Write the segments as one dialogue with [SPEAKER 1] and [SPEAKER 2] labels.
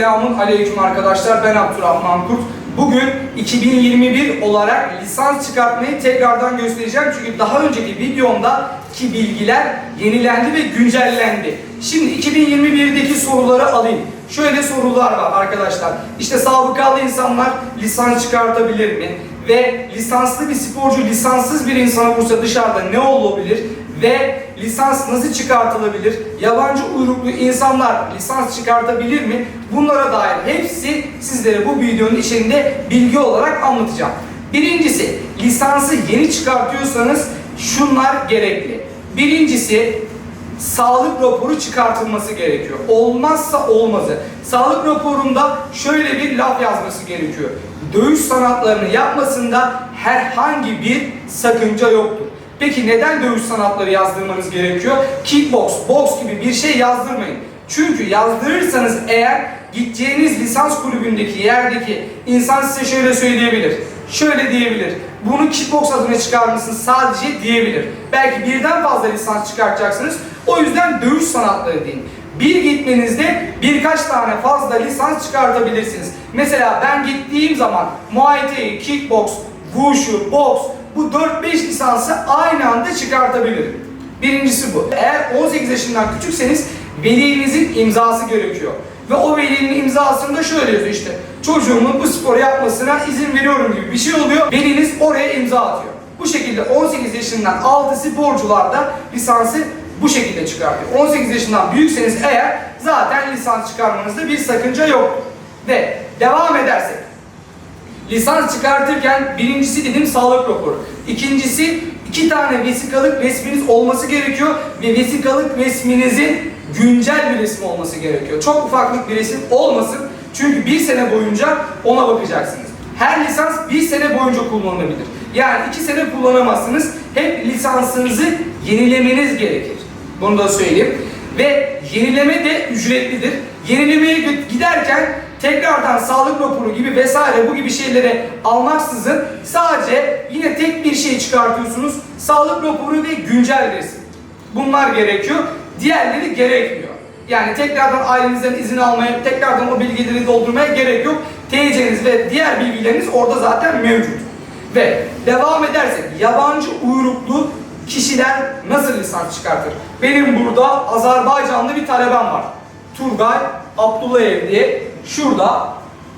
[SPEAKER 1] Selamun Aleyküm arkadaşlar. Ben Abdurrahman Kurt. Bugün 2021 olarak lisans çıkartmayı tekrardan göstereceğim. Çünkü daha önceki videomda ki bilgiler yenilendi ve güncellendi. Şimdi 2021'deki soruları alayım. Şöyle sorular var arkadaşlar. İşte sabıkalı insanlar lisans çıkartabilir mi? Ve lisanslı bir sporcu lisanssız bir insana vursa dışarıda ne olabilir? Ve lisans nasıl çıkartılabilir? Yabancı uyruklu insanlar lisans çıkartabilir mi? Bunlara dair hepsi sizlere bu videonun içinde bilgi olarak anlatacağım. Birincisi lisansı yeni çıkartıyorsanız şunlar gerekli. Birincisi sağlık raporu çıkartılması gerekiyor. Olmazsa olmazı. Sağlık raporunda şöyle bir laf yazması gerekiyor. Dövüş sanatlarını yapmasında herhangi bir sakınca yoktur. Peki neden dövüş sanatları yazdırmanız gerekiyor? Kickbox, box gibi bir şey yazdırmayın. Çünkü yazdırırsanız eğer gideceğiniz lisans kulübündeki yerdeki insan size şöyle söyleyebilir. Şöyle diyebilir. Bunu kickbox adına çıkarmışsın sadece diyebilir. Belki birden fazla lisans çıkartacaksınız. O yüzden dövüş sanatları deyin. Bir gitmenizde birkaç tane fazla lisans çıkartabilirsiniz. Mesela ben gittiğim zaman Muay Thai, Kickbox, Wushu, Box bu 4-5 lisansı aynı anda çıkartabilirim. Birincisi bu. Eğer 18 yaşından küçükseniz velinizin imzası gerekiyor. Ve o velinin imzasında şöyle yazıyor işte. Çocuğumun bu sporu yapmasına izin veriyorum gibi bir şey oluyor. Veliniz oraya imza atıyor. Bu şekilde 18 yaşından altı sporcular da lisansı bu şekilde çıkartıyor. 18 yaşından büyükseniz eğer zaten lisans çıkarmanızda bir sakınca yok. Ve devam edersek lisans çıkartırken birincisi dedim sağlık raporu. İkincisi iki tane vesikalık resminiz olması gerekiyor ve vesikalık resminizin güncel bir resim olması gerekiyor. Çok ufaklık bir resim olmasın çünkü bir sene boyunca ona bakacaksınız. Her lisans bir sene boyunca kullanılabilir. Yani iki sene kullanamazsınız. Hep lisansınızı yenilemeniz gerekir. Bunu da söyleyeyim. Ve yenileme de ücretlidir. Yenilemeye giderken tekrardan sağlık raporu gibi vesaire bu gibi şeylere almaksızın sadece yine tek bir şey çıkartıyorsunuz. Sağlık raporu ve güncel resim. Bunlar gerekiyor. Diğerleri gerekmiyor. Yani tekrardan ailenizden izin almaya, tekrardan o bilgileri doldurmaya gerek yok. TC'niz ve diğer bilgileriniz orada zaten mevcut. Ve devam edersek yabancı uyruklu kişiler nasıl lisans çıkartır? Benim burada Azerbaycanlı bir talebem var. Turgay Abdullayev diye. Şurada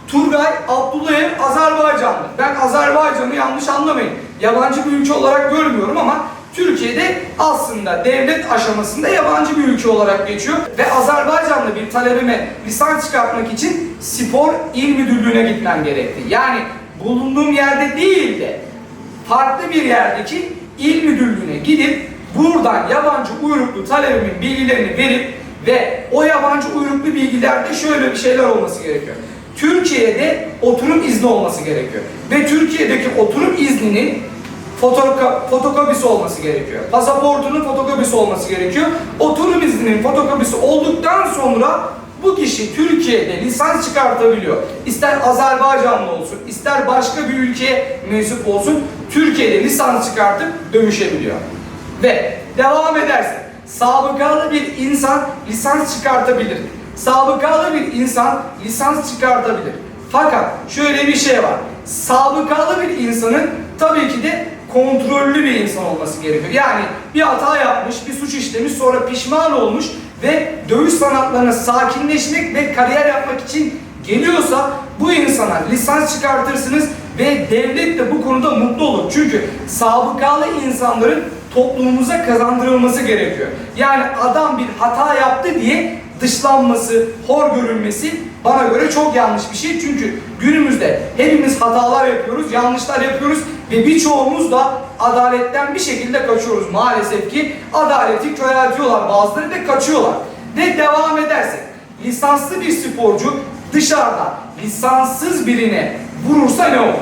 [SPEAKER 1] Turgay Abdullayev Azerbaycanlı. Ben Azerbaycan'ı yanlış anlamayın. Yabancı bir ülke olarak görmüyorum ama Türkiye'de aslında devlet aşamasında yabancı bir ülke olarak geçiyor. Ve Azerbaycanlı bir talebime lisans çıkartmak için spor il müdürlüğüne gitmem gerekti. Yani bulunduğum yerde değil de farklı bir yerdeki il müdürlüğüne gidip buradan yabancı uyruklu talebimin bilgilerini verip ve o yabancı uyruklu bilgilerde şöyle bir şeyler olması gerekiyor. Türkiye'de oturum izni olması gerekiyor. Ve Türkiye'deki oturum izninin fotokopisi olması gerekiyor. Pasaportunun fotokopisi olması gerekiyor. Oturum izninin fotokopisi olduktan sonra bu kişi Türkiye'de lisans çıkartabiliyor. İster Azerbaycanlı olsun, ister başka bir ülkeye mensup olsun, Türkiye'de lisans çıkartıp dövüşebiliyor. Ve devam edersek, sabıkalı bir insan lisans çıkartabilir. Sabıkalı bir insan lisans çıkartabilir. Fakat şöyle bir şey var. Sabıkalı bir insanın tabii ki de kontrollü bir insan olması gerekiyor. Yani bir hata yapmış, bir suç işlemiş, sonra pişman olmuş ve dövüş sanatlarına sakinleşmek ve kariyer yapmak için geliyorsa bu insana lisans çıkartırsınız ve devlet de bu konuda mutlu olur. Çünkü sabıkalı insanların toplumumuza kazandırılması gerekiyor. Yani adam bir hata yaptı diye dışlanması, hor görülmesi bana göre çok yanlış bir şey. Çünkü günümüzde hepimiz hatalar yapıyoruz, yanlışlar yapıyoruz ve birçoğumuz da adaletten bir şekilde kaçıyoruz. Maalesef ki adaleti köreltiyorlar bazıları ve kaçıyorlar. Ve devam edersek lisanslı bir sporcu dışarıda lisanssız birine vurursa ne olur?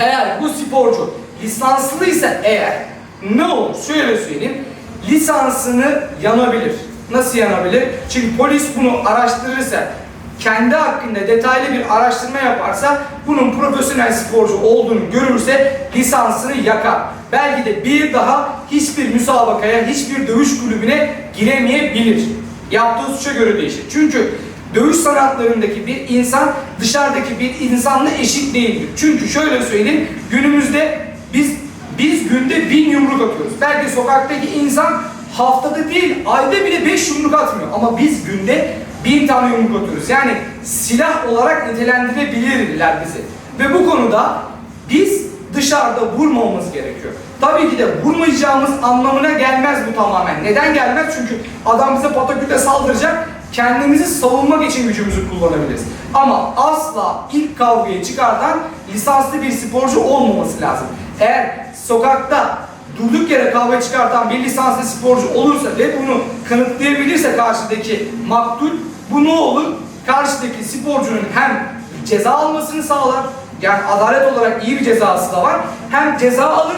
[SPEAKER 1] Eğer bu sporcu lisanslıysa eğer ne olur? Şöyle söyleyeyim. Lisansını yanabilir. Nasıl yanabilir? Çünkü polis bunu araştırırsa, kendi hakkında detaylı bir araştırma yaparsa, bunun profesyonel sporcu olduğunu görürse lisansını yakar. Belki de bir daha hiçbir müsabakaya, hiçbir dövüş kulübüne giremeyebilir. Yaptığı suça göre değişir. Çünkü dövüş sanatlarındaki bir insan dışarıdaki bir insanla eşit değildir. Çünkü şöyle söyleyeyim, günümüzde biz biz günde bin yumruk atıyoruz. Belki sokaktaki insan haftada değil, ayda bile beş yumruk atmıyor. Ama biz günde bin tane yumruk atıyoruz. Yani silah olarak nitelendirebilirler bizi. Ve bu konuda biz dışarıda vurmamamız gerekiyor. Tabii ki de vurmayacağımız anlamına gelmez bu tamamen. Neden gelmez? Çünkü adam bize pataküte saldıracak, kendimizi savunmak için gücümüzü kullanabiliriz. Ama asla ilk kavgayı çıkartan lisanslı bir sporcu olmaması lazım. Eğer sokakta durduk yere kavga çıkartan bir lisanslı sporcu olursa ve bunu kanıtlayabilirse karşıdaki maktul bu ne olur? Karşıdaki sporcunun hem ceza almasını sağlar, yani adalet olarak iyi bir cezası da var. Hem ceza alır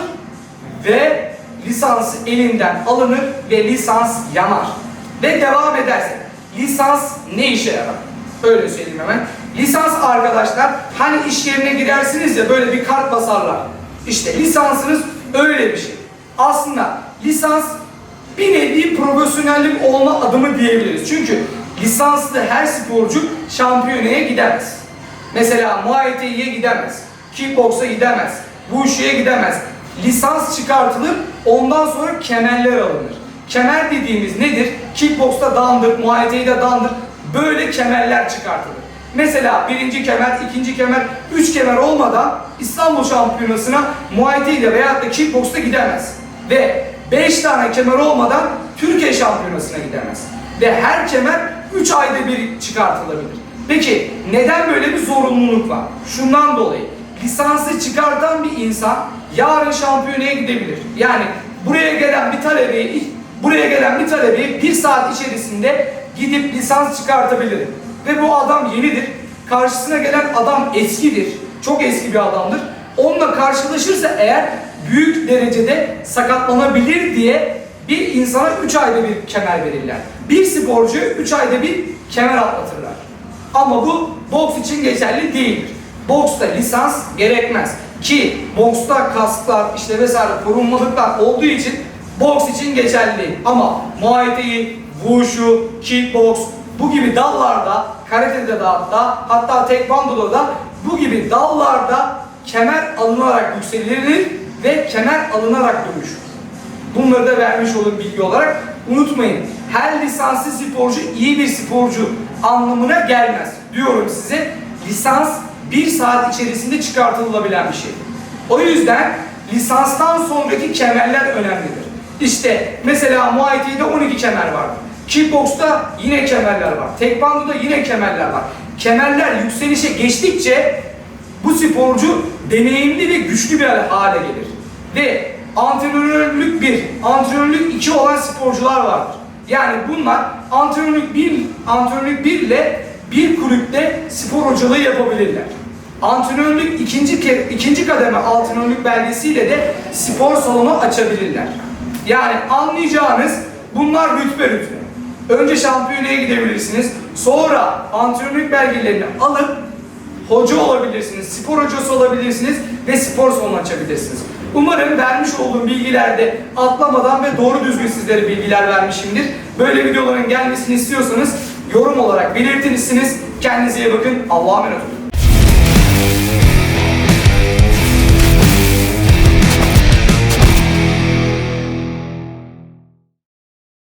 [SPEAKER 1] ve lisansı elinden alınır ve lisans yanar. Ve devam ederse lisans ne işe yarar? Öyle söyleyeyim hemen. Lisans arkadaşlar hani iş yerine girersiniz ya böyle bir kart basarlar. İşte lisansınız öyle bir şey. Aslında lisans bir nevi profesyonellik olma adımı diyebiliriz. Çünkü lisanslı her sporcu şampiyonaya gidemez. Mesela Muay Thai'ye gidemez, kickboksa gidemez, Wushu'ya gidemez. Lisans çıkartılır, ondan sonra kemerler alınır. Kemer dediğimiz nedir? Kickboksta dandır, Muay Thai'de dandır. Böyle kemerler çıkartılır. Mesela birinci kemer, ikinci kemer, üç kemer olmadan İstanbul Şampiyonası'na Muay Thai'de veyahut da kickboksta gidemez. Ve beş tane kemer olmadan Türkiye Şampiyonası'na gidemez. Ve her kemer üç ayda bir çıkartılabilir. Peki neden böyle bir zorunluluk var? Şundan dolayı lisansı çıkartan bir insan yarın şampiyonaya gidebilir. Yani buraya gelen bir talebeyi buraya gelen bir talebeyi bir saat içerisinde gidip lisans çıkartabilir. Ve bu adam yenidir. Karşısına gelen adam eskidir. Çok eski bir adamdır. Onunla karşılaşırsa eğer büyük derecede sakatlanabilir diye bir insana 3 ayda bir kemer verirler. Bir sporcu 3 ayda bir kemer atlatırlar. Ama bu boks için geçerli değildir. Boksta lisans gerekmez. Ki boksta kasklar işte vesaire korunmalıklar olduğu için boks için geçerli. Ama Muay Thai, Wushu, Kickbox bu gibi dallarda, karatede de hatta, hatta tekvandoda da bu gibi dallarda kemer alınarak yükselilir ve kemer alınarak dönüşür. Bunları da vermiş olun bilgi olarak. Unutmayın, her lisanslı sporcu iyi bir sporcu anlamına gelmez. Diyorum size, lisans bir saat içerisinde çıkartılabilen bir şey. O yüzden lisanstan sonraki kemerler önemlidir. İşte mesela Muay Thai'de 12 kemer var. Kickbox'ta yine kemerler var. Tekvando'da yine kemerler var. Kemerler yükselişe geçtikçe bu sporcu deneyimli ve güçlü bir hale gelir. Ve antrenörlük 1, antrenörlük 2 olan sporcular vardır. Yani bunlar antrenörlük 1, antrenörlük 1 ile bir kulüpte spor hocalığı yapabilirler. Antrenörlük ikinci, ke- ikinci kademe antrenörlük belgesiyle de spor salonu açabilirler. Yani anlayacağınız bunlar rütbe rütbe. Önce şampiyonaya gidebilirsiniz. Sonra antrenörlük belgelerini alıp hoca olabilirsiniz, spor hocası olabilirsiniz ve spor salonu açabilirsiniz. Umarım vermiş olduğum bilgilerde atlamadan ve doğru düzgün sizlere bilgiler vermişimdir. Böyle videoların gelmesini istiyorsanız yorum olarak belirtirsiniz. Kendinize iyi bakın. Allah'a emanet olun.